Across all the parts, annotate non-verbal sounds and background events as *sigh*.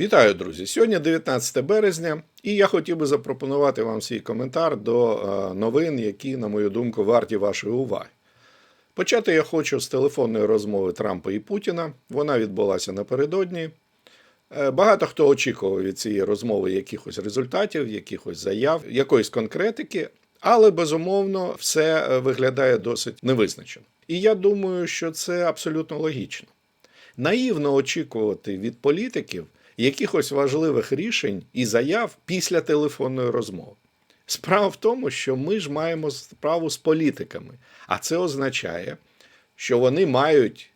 Вітаю, друзі! Сьогодні 19 березня, і я хотів би запропонувати вам свій коментар до е, новин, які, на мою думку, варті вашої уваги. Почати я хочу з телефонної розмови Трампа і Путіна. Вона відбулася напередодні. Е, Багато хто очікував від цієї розмови якихось результатів, якихось заяв, якоїсь конкретики, але безумовно все е, виглядає досить невизначено. І я думаю, що це абсолютно логічно. Наївно очікувати від політиків якихось важливих рішень і заяв після телефонної розмови. Справа в тому, що ми ж маємо справу з політиками, а це означає, що вони мають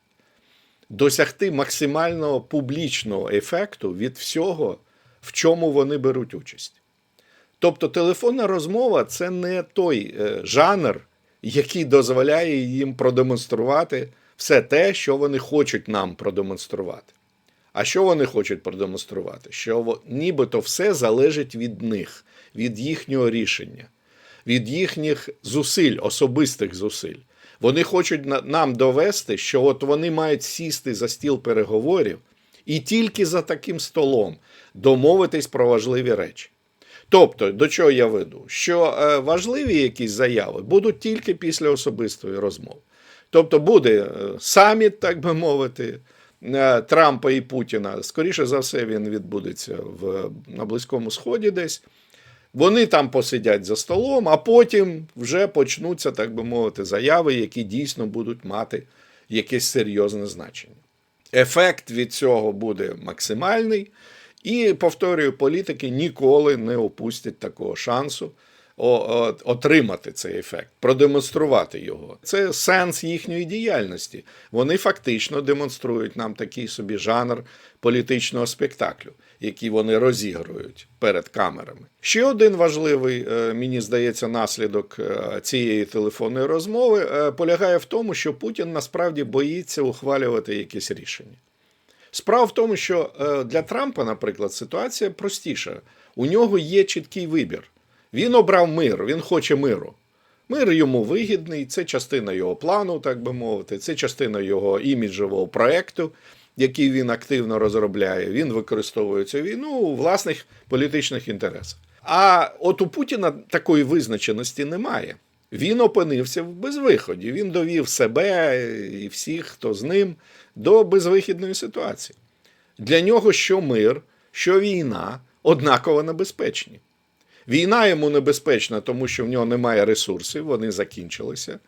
досягти максимального публічного ефекту від всього, в чому вони беруть участь. Тобто телефонна розмова це не той е, жанр, який дозволяє їм продемонструвати все те, що вони хочуть нам продемонструвати. А що вони хочуть продемонструвати? Що нібито все залежить від них, від їхнього рішення, від їхніх зусиль, особистих зусиль. Вони хочуть нам довести, що от вони мають сісти за стіл переговорів і тільки за таким столом домовитись про важливі речі. Тобто, до чого я веду? Що е, важливі якісь заяви будуть тільки після особистої розмови. Тобто буде е, саміт, так би мовити, Трампа і Путіна. Скоріше за все, він відбудеться в, на Близькому Сході десь. Вони там посидять за столом, а потім вже почнуться, так би мовити, заяви, які дійсно будуть мати якесь серйозне значення. Ефект від цього буде максимальний. І повторюю, політики ніколи не опустять такого шансу отримати цей ефект, продемонструвати його. Це сенс їхньої діяльності. Вони фактично демонструють нам такий собі жанр політичного спектаклю, який вони розігрують перед камерами. Ще один важливий, е, мені здається, наслідок е, цієї телефонної розмови е, полягає в тому, що Путін насправді боїться ухвалювати якісь рішення. Справа в тому, що для Трампа, наприклад, ситуація простіша. У нього є чіткий вибір. Він обрав мир, він хоче миру. Мир йому вигідний, це частина його плану, так би мовити, це частина його іміджового проекту, який він активно розробляє. Він використовує цю війну у власних політичних інтересах. А от у Путіна такої визначеності немає. Він опинився в безвиході. Він довів себе і всіх, хто з ним, до безвихідної ситуації. Для нього що мир, що війна однаково небезпечні. Війна йому небезпечна, тому що в нього немає ресурсів, вони закінчилися.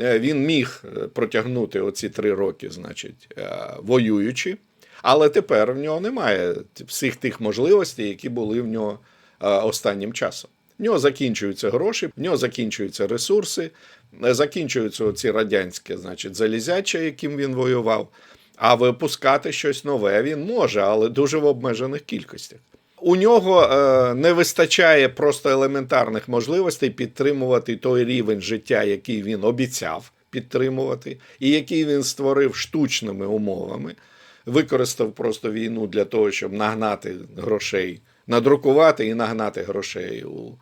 Е, Він міг е, протягнути оці три роки, значить, е, воюючи, але тепер в нього немає всіх тих можливостей, які були в нього останнім часом. В нього закінчуються гроші, в нього закінчуються ресурси, закінчуються оці радянське, значить, залізяча, яким він воював. А випускати щось нове він може, але дуже в обмежених кількостях. У нього е, не вистачає просто елементарних можливостей підтримувати той рівень життя, який він обіцяв підтримувати, і який він створив штучними умовами, використав просто війну для того, щоб нагнати грошей, надрукувати і нагнати грошей у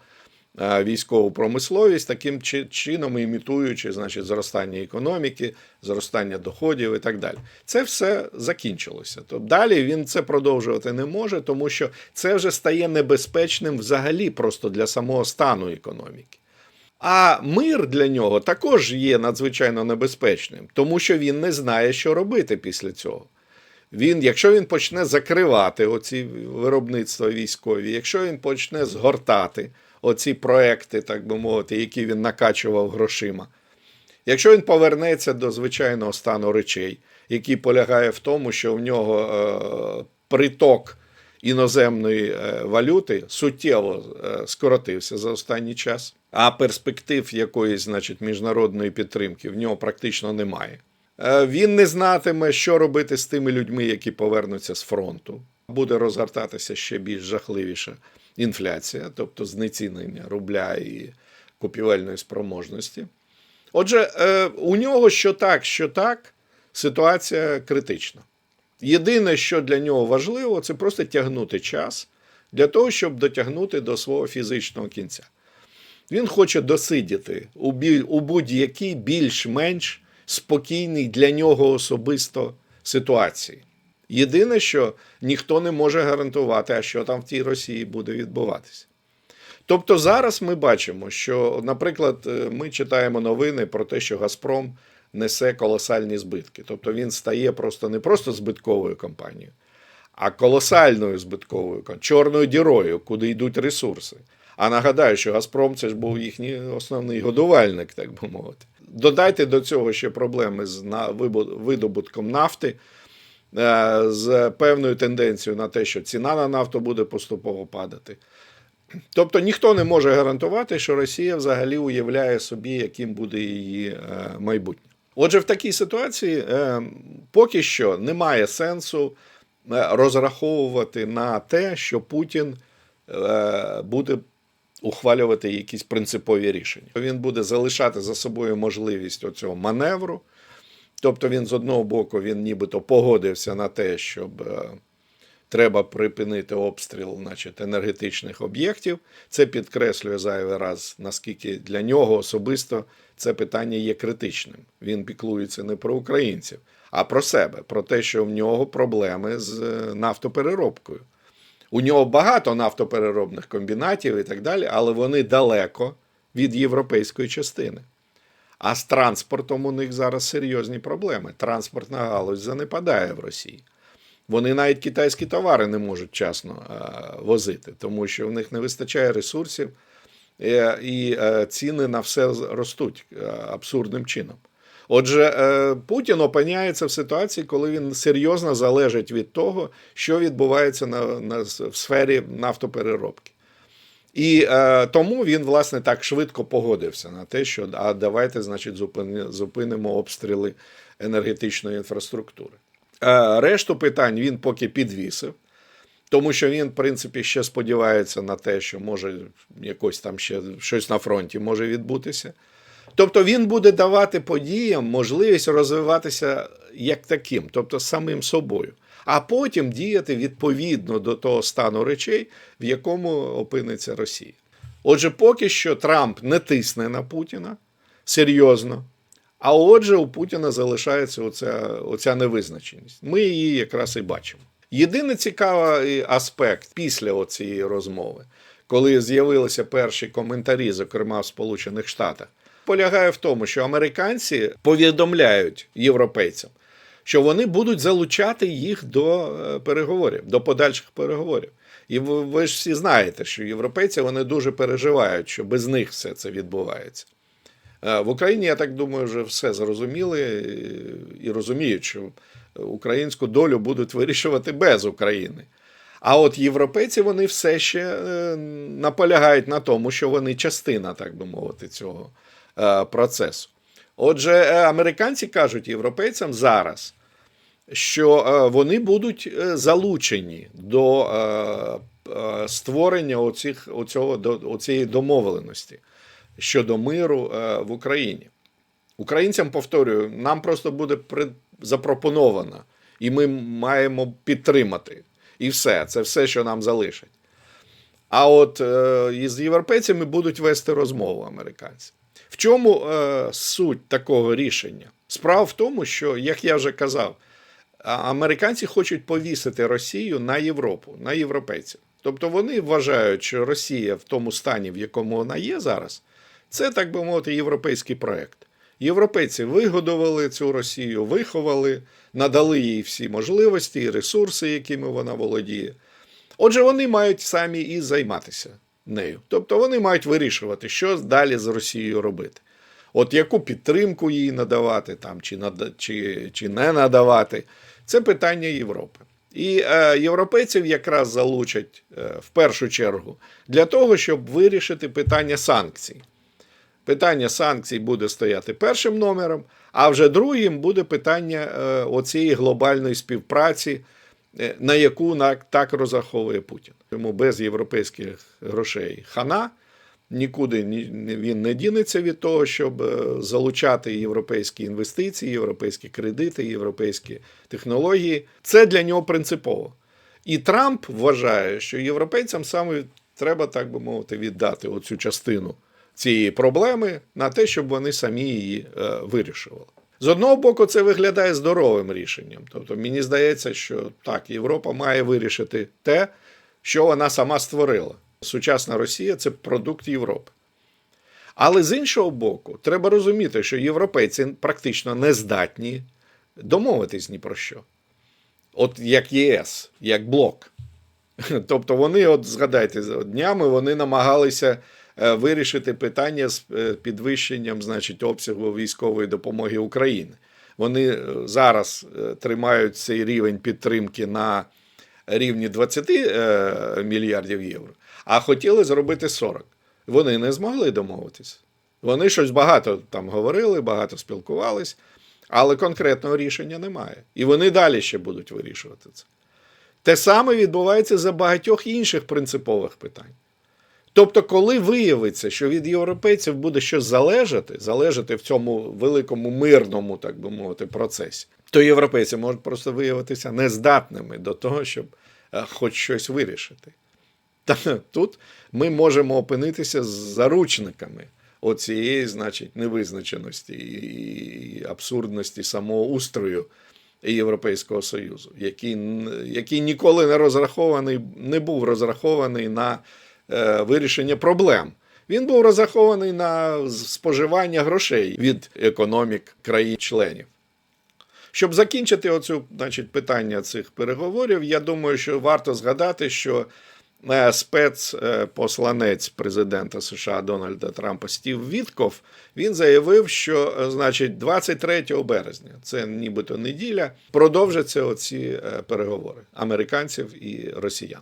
військову промисловість, таким чином імітуючи значить, зростання економіки, зростання доходів і так далі. Це все закінчилося. Тобто далі він це продовжувати не може, тому що це вже стає небезпечним взагалі просто для самого стану економіки. А мир для нього також є надзвичайно небезпечним, тому що він не знає, що робити після цього. Він, якщо він почне закривати оці виробництва військові, якщо він почне згортати оці проекти, так би мовити, які він накачував грошима, якщо він повернеться до звичайного стану речей, який полягає в тому, що в нього е, приток іноземної е, валюти суттєво е, скоротився за останній час, а перспектив якоїсь, значить, міжнародної підтримки в нього практично немає. Він не знатиме, що робити з тими людьми, які повернуться з фронту. Буде розгортатися ще більш жахливіша інфляція, тобто знецінення рубля і купівельної спроможності. Отже, е, у нього що так, що так, ситуація критична. Єдине, що для нього важливо, це просто тягнути час для того, щоб дотягнути до свого фізичного кінця. Він хоче досидіти у будь-якій більш-менш спокійній для нього особисто ситуації. Єдине, що ніхто не може гарантувати, а що там в тій Росії буде відбуватися. Тобто зараз ми бачимо, що, наприклад, е, ми читаємо новини про те, що Газпром несе колосальні збитки. Тобто він стає просто не просто збитковою компанією, а колосальною збитковою чорною дірою, куди йдуть ресурси. А нагадаю, що Газпром це ж був їхній основний годувальник, так би мовити. Додайте до цього ще проблеми з видобутком нафти, з певною тенденцією на те, що ціна на нафту буде поступово падати. Тобто ніхто не може гарантувати, що Росія взагалі уявляє собі, яким буде її е, майбутнє. Отже, в такій ситуації е, поки що немає сенсу е, розраховувати на те, що Путін е, буде ухвалювати якісь принципові рішення. Він буде залишати за собою можливість оцього маневру. Тобто він з одного боку він нібито погодився на те, щоб е, треба припинити обстріл значить, енергетичних об'єктів. Це підкреслює зайвий раз, наскільки для нього особисто це питання є критичним. Він піклується не про українців, а про себе, про те, що в нього проблеми з е, нафтопереробкою. У нього багато нафтопереробних комбінатів і так далі, але вони далеко від європейської частини. А з транспортом у них зараз серйозні проблеми. Транспортна галузь занепадає в Росії. Вони навіть китайські товари не можуть вчасно е, возити, тому що в них не вистачає ресурсів, е, і е, ціни на все ростуть абсурдним чином. Отже, Путін опиняється в ситуації, коли він серйозно залежить від того, що відбувається на, на, в сфері нафтопереробки. І е, тому він, власне, так швидко погодився на те, що а давайте, значить, зупини, зупинимо обстріли енергетичної інфраструктури. Е, решту питань він поки підвісив, тому що він, в принципі, ще сподівається на те, що може якось там ще щось на фронті може відбутися. Тобто він буде давати подіям можливість розвиватися як таким, тобто самим собою, а потім діяти відповідно до того стану речей, в якому опиниться Росія. Отже, поки що Трамп не тисне на Путіна серйозно. А отже, у Путіна залишається оця, оця невизначеність. Ми її якраз і бачимо. Єдиний цікавий аспект після цієї розмови, коли з'явилися перші коментарі, зокрема в Сполучених Штатах, полягає в тому, що американці повідомляють європейцям, що вони будуть залучати їх до е, переговорів, до подальших переговорів. І ви, ж всі знаєте, що європейці вони дуже переживають, що без них все це відбувається. Е, В Україні, я так думаю, вже все зрозуміли і- і розуміють, що українську долю будуть вирішувати без України. А от європейці вони все ще е, наполягають на тому, що вони частина, так би мовити, цього е, процесу. Отже, е, американці кажуть європейцям зараз, що е, вони будуть е, залучені до е, створення оцих, оцього, оцієї домовленості щодо миру в Україні. Українцям повторюю, нам просто буде запропоновано, і ми маємо підтримати. І все, це все, що нам залишить. А от із європейцями будуть вести розмову американці. В чому суть такого рішення? Справа в тому, що, як я вже казав, американці хочуть повісити Росію на Європу, на європейців. Тобто вони вважають, що Росія в тому стані, в якому вона є зараз, це, так би мовити, європейський проект. Європейці вигодували цю Росію, виховали, надали їй всі можливості і ресурси, якими вона володіє. Отже, вони мають самі і займатися нею. Тобто вони мають вирішувати, що далі з Росією робити. От яку підтримку їй надавати, там, чи, нада, чи, чи не надавати, це питання Європи. І е, європейців якраз залучать е, в першу чергу для того, щоб вирішити питання санкцій. Питання санкцій буде стояти першим номером, а вже другим буде питання е, оцієї глобальної співпраці, е, на яку на- так розраховує Путін. Тому без європейських грошей хана нікуди ні- ні- він не дінеться від того, щоб е, залучати європейські інвестиції, європейські кредити, європейські технології. Це для нього принципово. І Трамп вважає, що європейцям саме треба, так би мовити, віддати оцю частину цієї проблеми на те, щоб вони самі її е, вирішували. З одного боку, це виглядає здоровим рішенням. Тобто, мені здається, що так, Європа має вирішити те, що вона сама створила. Сучасна Росія це продукт Європи. Але з іншого боку, треба розуміти, що європейці практично не здатні домовитись ні про що. От як ЄС, як блок. *laughs* Тобто вони, от згадайте, днями вони намагалися е, вирішити питання з е, підвищенням, значить, обсягу військової допомоги України. Вони е, зараз тримають цей рівень підтримки на рівні 20 е, мільярдів євро, а хотіли зробити 40. Вони не змогли домовитися. Вони щось багато там говорили, багато спілкувались, але конкретного рішення немає. І вони далі ще будуть вирішувати це. Те саме відбувається за багатьох інших принципових питань. Тобто, коли виявиться, що від європейців буде щось залежати, залежати в цьому великому мирному, так би мовити, процесі, то європейці можуть просто виявитися нездатними до того, щоб е, хоч щось вирішити. Тут ми можемо опинитися з заручниками оцієї, значить, невизначеності і абсурдності самого устрою Європейського Союзу, який, який ніколи не розрахований, не був розрахований на е, вирішення проблем. Він був розрахований на споживання грошей від економік країн-членів. Щоб закінчити оцю, значить, питання цих переговорів, я думаю, що варто згадати, що спецпосланець президента США Дональда Трампа Стів Вітков він заявив, що е, значить 23 березня, це нібито неділя, продовжаться оці е, переговори американців і росіян.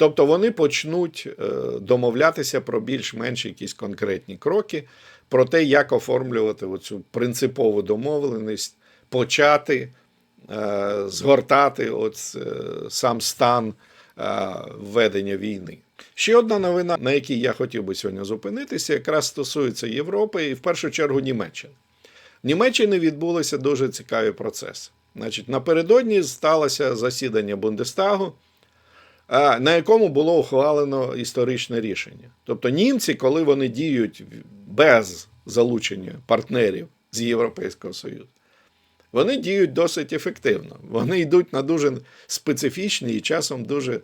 Тобто вони почнуть е, домовлятися про більш-менш якісь конкретні кроки, про те, як оформлювати оцю принципову домовленість, почати е, згортати от, е, сам стан е, введення війни. Ще одна новина, на якій я хотів би сьогодні зупинитися, якраз стосується Європи і в першу чергу Німеччини. В Німеччині відбулися дуже цікаві процеси. Значить, напередодні сталося засідання Бундестагу, на якому було ухвалено історичне рішення. Тобто німці, коли вони діють без залучення партнерів з Європейського Союзу, вони діють досить ефективно. Вони йдуть на дуже специфічні і часом дуже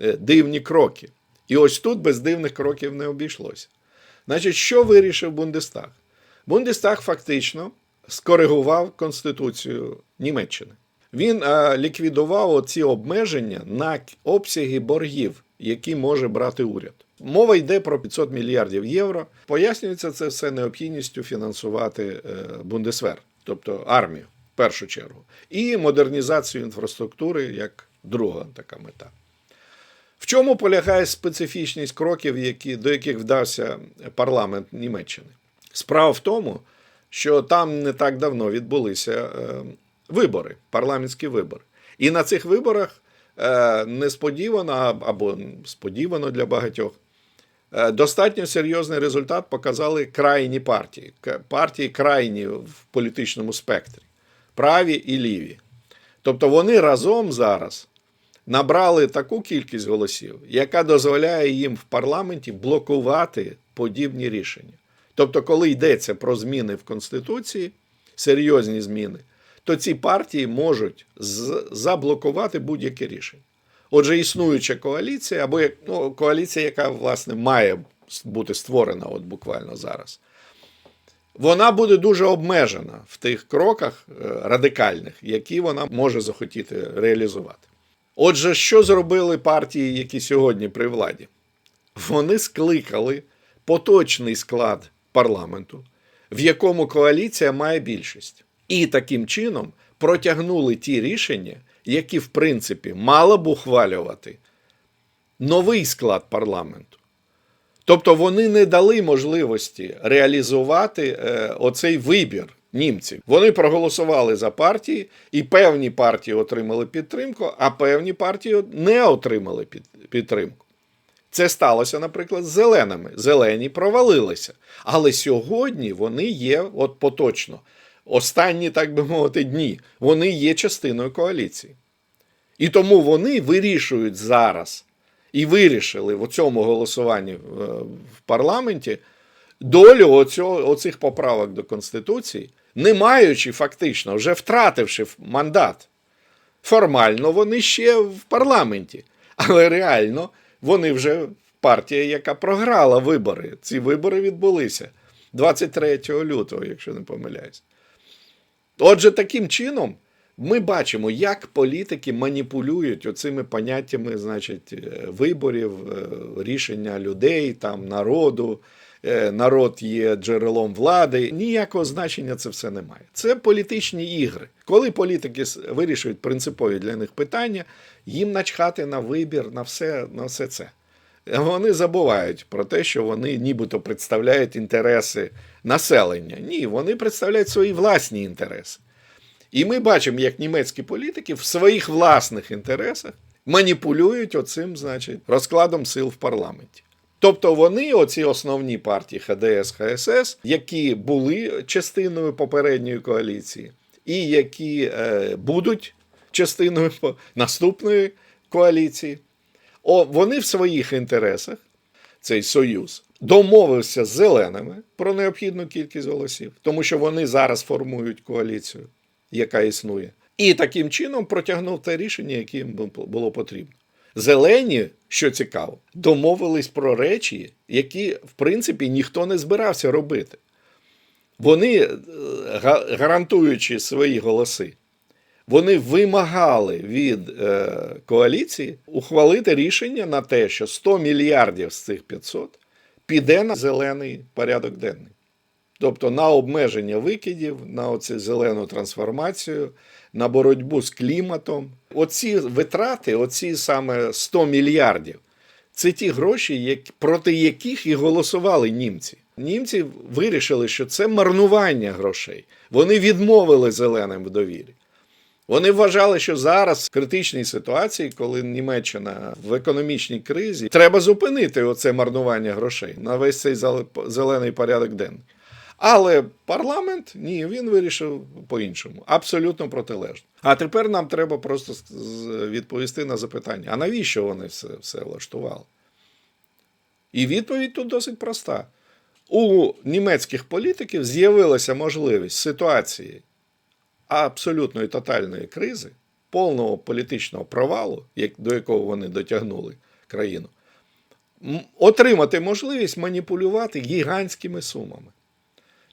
е, дивні кроки. І ось тут без дивних кроків не обійшлося. Значить, що вирішив Бундестаг? Бундестаг фактично скоригував Конституцію Німеччини. Він е, ліквідував ці обмеження на обсяги боргів, які може брати уряд. Мова йде про 500 мільярдів євро. Пояснюється це все необхідністю фінансувати е, Бундесвер, тобто армію першу чергу, і модернізацію інфраструктури як друга така мета. В чому полягає специфічність кроків, які, до яких вдався парламент Німеччини? Справа в тому, що там не так давно відбулися е, вибори, парламентські вибори. І на цих виборах е, несподівано або сподівано для багатьох. е, Достатньо серйозний результат показали крайні партії, партії крайні в політичному спектрі, праві і ліві. Тобто вони разом зараз набрали таку кількість голосів, яка дозволяє їм в парламенті блокувати подібні рішення. Тобто, коли йдеться про зміни в Конституції, серйозні зміни, то ці партії можуть заблокувати будь-яке рішення. Отже, існуюча коаліція, або ну, коаліція, яка власне має бути створена от буквально зараз, вона буде дуже обмежена в тих кроках е, радикальних, які вона може захотіти реалізувати. Отже, що зробили партії, які сьогодні при владі? Вони скликали поточний склад парламенту, в якому коаліція має більшість. І таким чином протягнули ті рішення, які, в принципі, мала б ухвалювати новий склад парламенту. Тобто вони не дали можливості реалізувати е, оцей вибір німців. Вони проголосували за партії, і певні партії отримали підтримку, а певні партії не отримали під, підтримку. Це сталося, наприклад, з зеленими. Зелені провалилися. Але сьогодні вони є, от поточно, останні, так би мовити, дні, вони є частиною коаліції. І тому вони вирішують зараз вирішили в цьому голосуванні е, в парламенті долю оцього, оцих поправок до Конституції, не маючи фактично, вже втративши мандат. Формально вони ще в парламенті, але реально вони вже партія, яка програла вибори. Ці вибори відбулися 23 лютого, якщо не помиляюсь. Отже, таким чином ми бачимо, як політики маніпулюють оцими поняттями, значить, е, виборів, е, рішення людей, там, народу. Е, Народ є джерелом влади. Ніякого значення це все не має. Це політичні ігри. Коли політики вирішують принципові для них питання, їм начхати на вибір, на все, на все це. Вони забувають про те, що вони нібито представляють інтереси населення. Ні, вони представляють свої власні інтереси. І ми бачимо, як німецькі політики в своїх власних інтересах маніпулюють оцим, значить, розкладом сил в парламенті. Тобто вони, оці основні партії ХДС, ХСС, які були частиною попередньої коаліції, і які е, будуть частиною наступної коаліції, о, вони в своїх інтересах, цей союз, домовився з зеленими про необхідну кількість голосів, тому що вони зараз формують коаліцію, яка існує. І таким чином протягнув те рішення, яке їм було потрібно. Зелені, що цікаво, домовились про речі, які, в принципі, ніхто не збирався робити. Вони, е, гарантуючи свої голоси, вони вимагали від е, коаліції ухвалити рішення на те, що 100 мільярдів з цих 500 піде на зелений порядок денний. Тобто на обмеження викидів, на оцю зелену трансформацію, на боротьбу з кліматом. Оці витрати, оці саме 100 мільярдів, це ті гроші, проти яких і голосували німці. Німці вирішили, що це марнування грошей. Вони відмовили зеленим в довірі. Вони вважали, що зараз в критичній ситуації, коли Німеччина в економічній кризі, треба зупинити оце марнування грошей на весь цей зелений порядок денний. Але парламент ні, він вирішив по-іншому, абсолютно протилежно. А тепер нам треба просто відповісти на запитання: а навіщо вони все, все влаштували? І відповідь тут досить проста. У німецьких політиків з'явилася можливість ситуації абсолютної тотальної кризи, повного політичного провалу, до якого вони дотягнули країну, отримати можливість маніпулювати гігантськими сумами.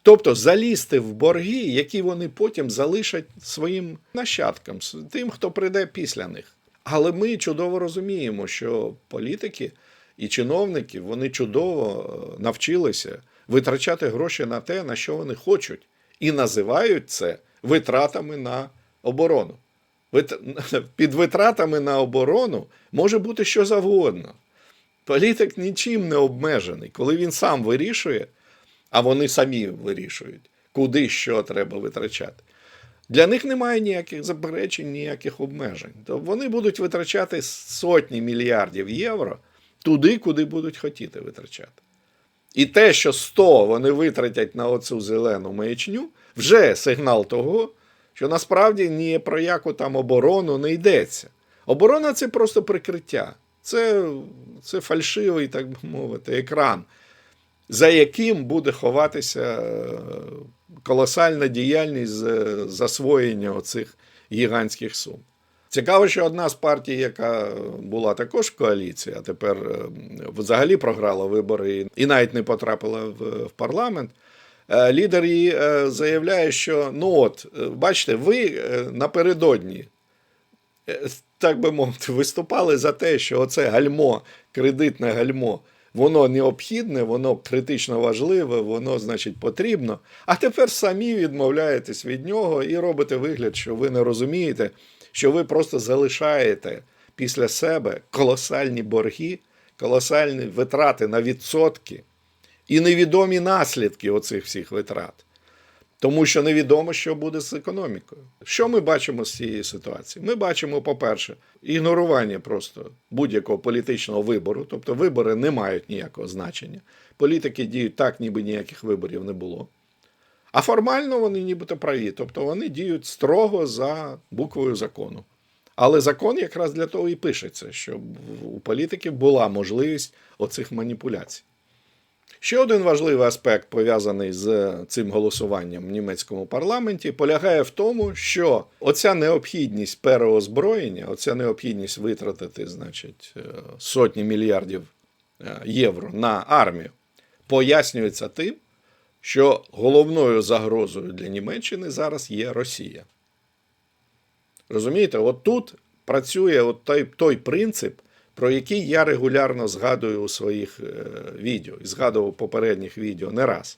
Тобто залізти в борги, які вони потім залишать своїм нащадкам, тим, хто прийде після них. Але ми чудово розуміємо, що політики і чиновники вони чудово е, навчилися витрачати гроші на те, на що вони хочуть, і називають це витратами на оборону. *laughs* Під витратами на оборону може бути що завгодно. Політик нічим не обмежений, коли він сам вирішує, а вони самі вирішують, куди що треба витрачати. Для них немає ніяких заперечень, ніяких обмежень. То вони будуть витрачати сотні мільярдів євро туди, куди будуть хотіти витрачати. І те, що 100 вони витратять на оцю зелену маячню, вже сигнал того, що насправді ні про яку там оборону не йдеться. Оборона це просто прикриття, це, це фальшивий, так би мовити, екран, за яким буде ховатися е, колосальна діяльність з засвоєння оцих гігантських сум. Цікаво, що одна з партій, яка була також в коаліції, а тепер е, взагалі програла вибори і навіть не потрапила в, парламент. е, Лідер її заявляє, що ну от, бачите, ви напередодні, так би мовити, виступали за те, що оце гальмо, кредитне гальмо, воно необхідне, воно критично важливе, воно, значить, потрібно. А тепер самі відмовляєтесь від нього і робите вигляд, що ви не розумієте, що ви просто залишаєте після себе колосальні борги, колосальні витрати на відсотки і невідомі наслідки оцих всіх витрат. Тому що невідомо, що буде з економікою. Що ми бачимо з цієї ситуації? Ми бачимо, по-перше, ігнорування просто будь-якого політичного вибору, тобто вибори не мають ніякого значення. Політики діють так, ніби ніяких виборів не було. А формально вони нібито праві, тобто вони діють строго за буквою закону. Але закон якраз для того і пишеться, щоб у політиків була можливість оцих маніпуляцій. Ще один важливий аспект, пов'язаний з цим голосуванням в німецькому парламенті, полягає в тому, що оця необхідність переозброєння, оця необхідність витратити, значить, е, сотні мільярдів е, євро на армію, пояснюється тим, що головною загрозою для Німеччини зараз є Росія. Розумієте, от тут працює от той, той принцип, про який я регулярно згадую у своїх е, відео і згадував попередніх відео не раз.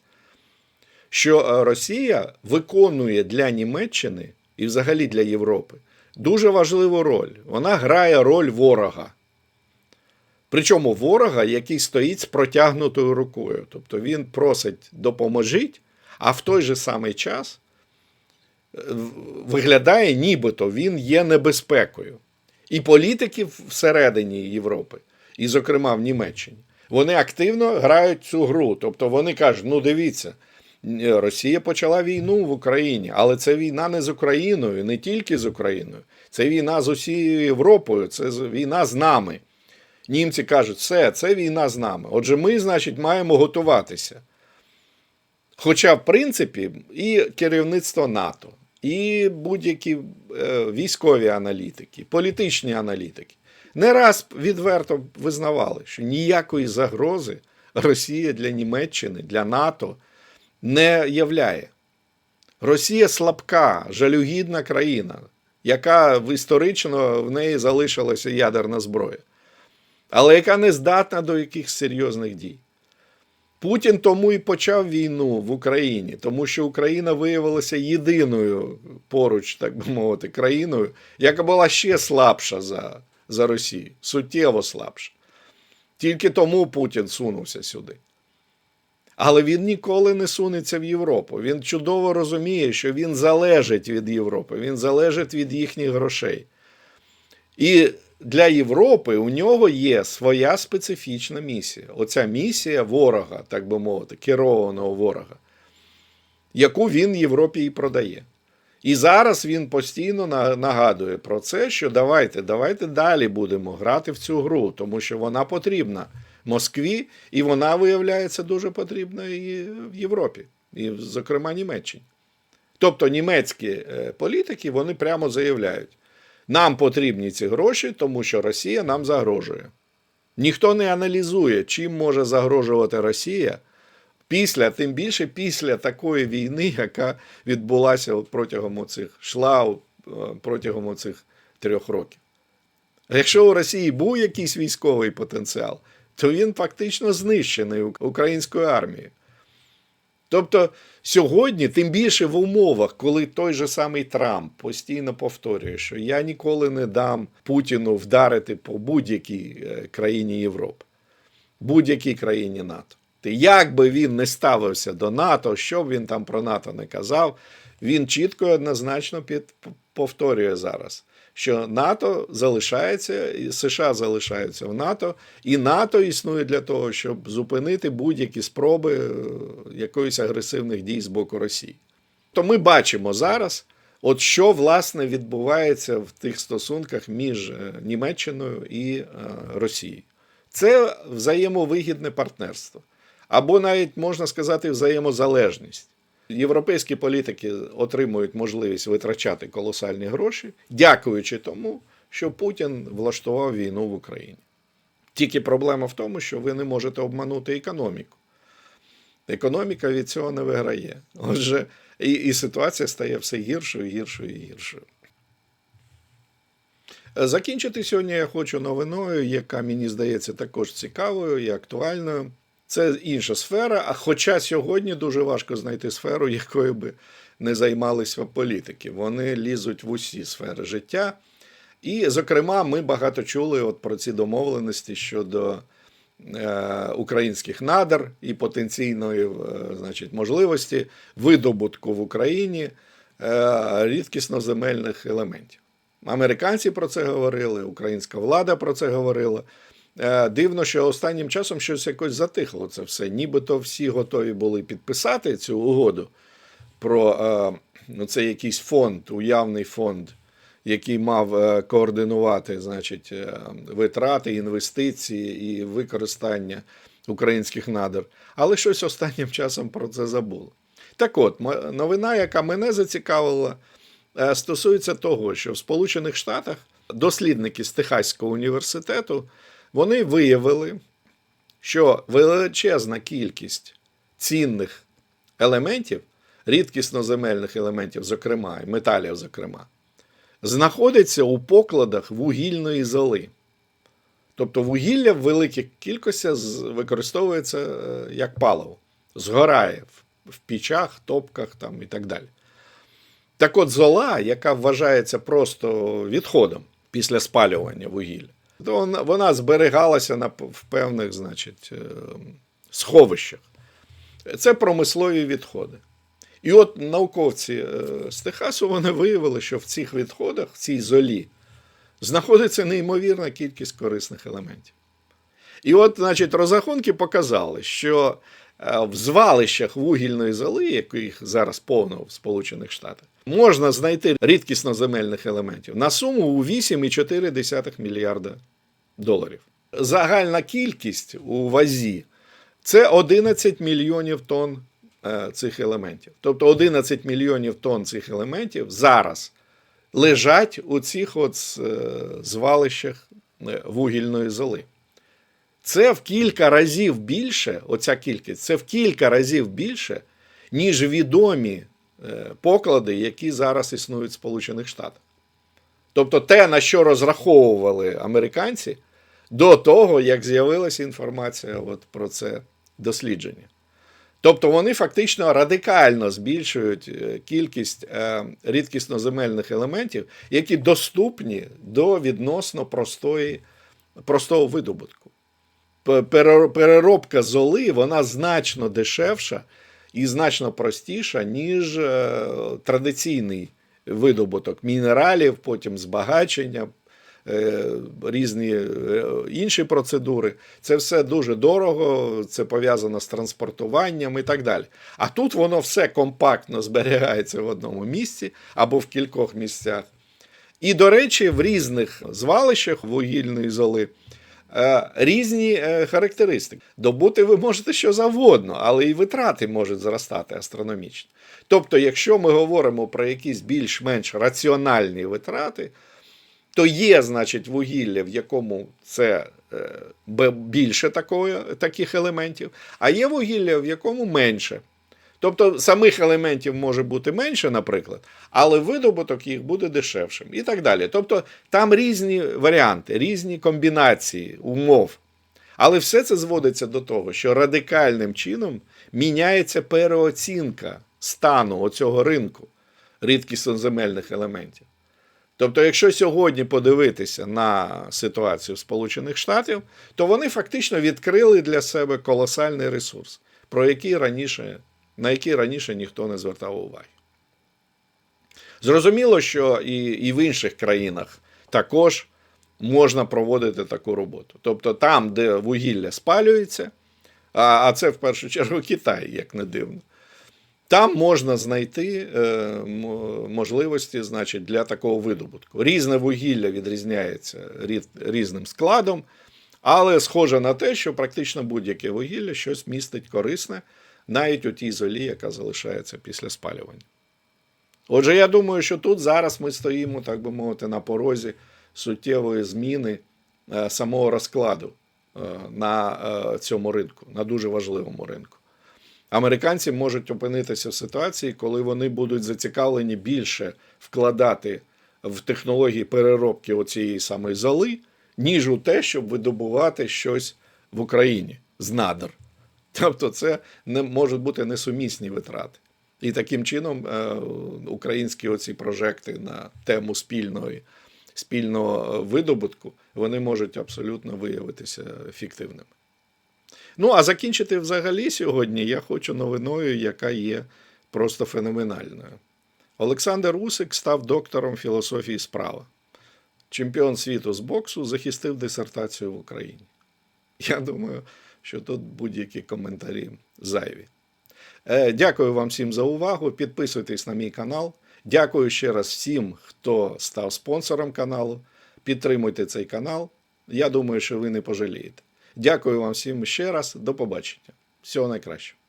Що е, Росія виконує для Німеччини і взагалі для Європи дуже важливу роль. Вона грає роль ворога. Причому ворога, який стоїть з протягнутою рукою. Тобто він просить допоможіть, а в той же самий час е, виглядає, нібито він є небезпекою. І політики всередині Європи, і, зокрема, в Німеччині, вони активно грають цю гру. Тобто вони кажуть: ну дивіться, Росія почала війну в Україні, але це війна не з Україною, не тільки з Україною. Це війна з усією Європою, це війна з нами. Німці кажуть, все, це війна з нами. Отже, ми, значить, маємо готуватися. Хоча, в принципі, і керівництво НАТО, і будь-які е, військові аналітики, політичні аналітики не раз відверто визнавали, що ніякої загрози Росія для Німеччини, для НАТО не являє. Росія слабка, жалюгідна країна, яка в- історично в неї залишилася ядерна зброя, але яка не здатна до якихось серйозних дій. Путін тому і почав війну в Україні, тому що Україна виявилася єдиною поруч, так би мовити, країною, яка була ще слабша за, за Росію, суттєво слабша. Тільки тому Путін сунувся сюди. Але він ніколи не сунеться в Європу. Він чудово розуміє, що він залежить від Європи, він залежить від їхніх грошей. І для Європи у нього є своя специфічна місія. Оця місія ворога, так би мовити, керованого ворога, яку він Європі і продає. І зараз він постійно нагадує про це, що давайте, давайте далі будемо грати в цю гру, тому що вона потрібна Москві, і вона виявляється дуже потрібна і в Європі, і, зокрема, Німеччині. Тобто німецькі е, політики вони прямо заявляють: нам потрібні ці гроші, тому що Росія нам загрожує. Ніхто не аналізує, чим може загрожувати Росія після, тим більше після такої війни, яка відбулася протягом цих шла е, протягом цих трьох років. Якщо у Росії був якийсь військовий потенціал, то він фактично знищений українською армією. Тобто сьогодні, тим більше в умовах, коли той же самий Трамп постійно повторює, що я ніколи не дам Путіну вдарити по будь-якій е, країні Європи, будь-якій країні НАТО. Як би він не ставився до НАТО, що б він там про НАТО не казав, він чітко і однозначно під, повторює зараз, що НАТО залишається, і США залишаються в НАТО, і НАТО існує для того, щоб зупинити будь-які спроби е, якоїсь агресивних дій з боку Росії. То ми бачимо зараз, от що власне відбувається в тих стосунках між е, Німеччиною і е, Росією. Це взаємовигідне партнерство, або навіть можна сказати взаємозалежність. Європейські політики отримують можливість витрачати колосальні гроші, дякуючи тому, що Путін влаштував війну в Україні. Тільки проблема в тому, що ви не можете обманути економіку. Економіка від цього не виграє. Отже, і, і ситуація стає все гіршою, гіршою і гіршою. Закінчити сьогодні я хочу новиною, яка мені здається також цікавою і актуальною. Це інша сфера, а хоча сьогодні дуже важко знайти сферу, якою би не займалися політики. Вони лізуть в усі сфери життя. І, зокрема, ми багато чули от про ці домовленості щодо е, українських надр і потенційної е, значить, можливості видобутку в Україні е, рідкісноземельних елементів. Американці про це говорили, українська влада про це говорила. Е, Дивно, що останнім часом щось якось затихло це все. Нібито всі готові були підписати цю угоду про е, ну, це якийсь фонд, уявний фонд, який мав е, координувати значить, витрати, інвестиції і використання українських надр. Але щось останнім часом про це забуло. Так от, новина, яка мене зацікавила, стосується того, що в Сполучених Штатах дослідники з Техаського університету вони виявили, що величезна кількість цінних елементів, рідкісноземельних елементів, зокрема, і металів, зокрема, знаходиться у покладах вугільної золи. Тобто вугілля в великих кількостях використовується е, як паливо, згорає в- пічах, топках там, і так далі. Так от зола, яка вважається просто відходом після спалювання вугілля, то вона, вона зберігалася на, в певних значить, е, сховищах. Це промислові відходи. І от науковці е, з Техасу вони виявили, що в цих відходах, в цій золі, знаходиться неймовірна кількість корисних елементів. І от, значить, розрахунки показали, що е, в звалищах вугільної золи, яких зараз повно в Сполучених Штатах, можна знайти рідкісноземельних елементів на суму у 8,4 мільярда доларів. Загальна кількість у вазі це 11 мільйонів тонн е, цих елементів. Тобто 11 мільйонів тонн цих елементів зараз лежать у цих от е, звалищах е, вугільної золи. Це в кілька разів більше, оця кількість, це в кілька разів більше, ніж відомі поклади, які зараз існують в Сполучених Штатах. Тобто те, на що розраховували американці до того, як з'явилася інформація от про це дослідження. Тобто вони фактично радикально збільшують е, кількість е, рідкісноземельних елементів, які доступні до відносно простої, простого видобутку. Переробка золи вона значно дешевша і значно простіша, ніж е, традиційний видобуток мінералів, потім збагачення, е, різні е, інші процедури. Це все дуже дорого, це пов'язано з транспортуванням і так далі. А тут воно все компактно зберігається в одному місці або в кількох місцях. І, до речі, в різних звалищах вугільної золи різні е, характеристики. Добути ви можете що завгодно, але і витрати можуть зростати астрономічно. Тобто, якщо ми говоримо про якісь більш-менш раціональні витрати, то є, значить, вугілля, в якому це е, більше такої, таких елементів, а є вугілля, в якому менше. Тобто самих елементів може бути менше, наприклад, але видобуток їх буде дешевшим і так далі. Тобто там різні варіанти, різні комбінації умов. Але все це зводиться до того, що радикальним чином міняється переоцінка стану оцього ринку рідкісноземельних елементів. Тобто, якщо сьогодні подивитися на ситуацію Сполучених Штатів, то вони фактично відкрили для себе колосальний ресурс, про який раніше, на який раніше ніхто не звертав уваги. Зрозуміло, що і, і в інших країнах також можна проводити таку роботу. Тобто там, де вугілля спалюється, а, а це в першу чергу Китай, як не дивно. Там можна знайти е, можливості значить, для такого видобутку. Різне вугілля відрізняється різ- різним складом, але схоже на те, що практично будь-яке вугілля щось містить корисне, навіть у тій золі, яка залишається після спалювання. Отже, я думаю, що тут зараз ми стоїмо, так би мовити, на порозі суттєвої зміни е, самого розкладу е, на е, цьому ринку, на дуже важливому ринку. Американці можуть опинитися в ситуації, коли вони будуть зацікавлені більше вкладати в технології переробки оцієї самої золи, ніж у те, щоб видобувати щось в Україні з надр. Тобто, це не можуть бути несумісні витрати. І таким чином е, українські оці прожекти на тему спільної, спільного е, видобутку вони можуть абсолютно виявитися фіктивними. Ну, а закінчити взагалі сьогодні я хочу новиною, яка є просто феноменальною. Олександр Усик став доктором філософії справа. Чемпіон світу з боксу захистив дисертацію в Україні. Я думаю, що тут будь-які коментарі зайві. Е, Дякую вам всім за увагу. Підписуйтесь на мій канал. Дякую ще раз всім, хто став спонсором каналу. Підтримуйте цей канал. Я думаю, що ви не пожалієте. Дякую вам всім ще раз. До побачення. Всього найкращого.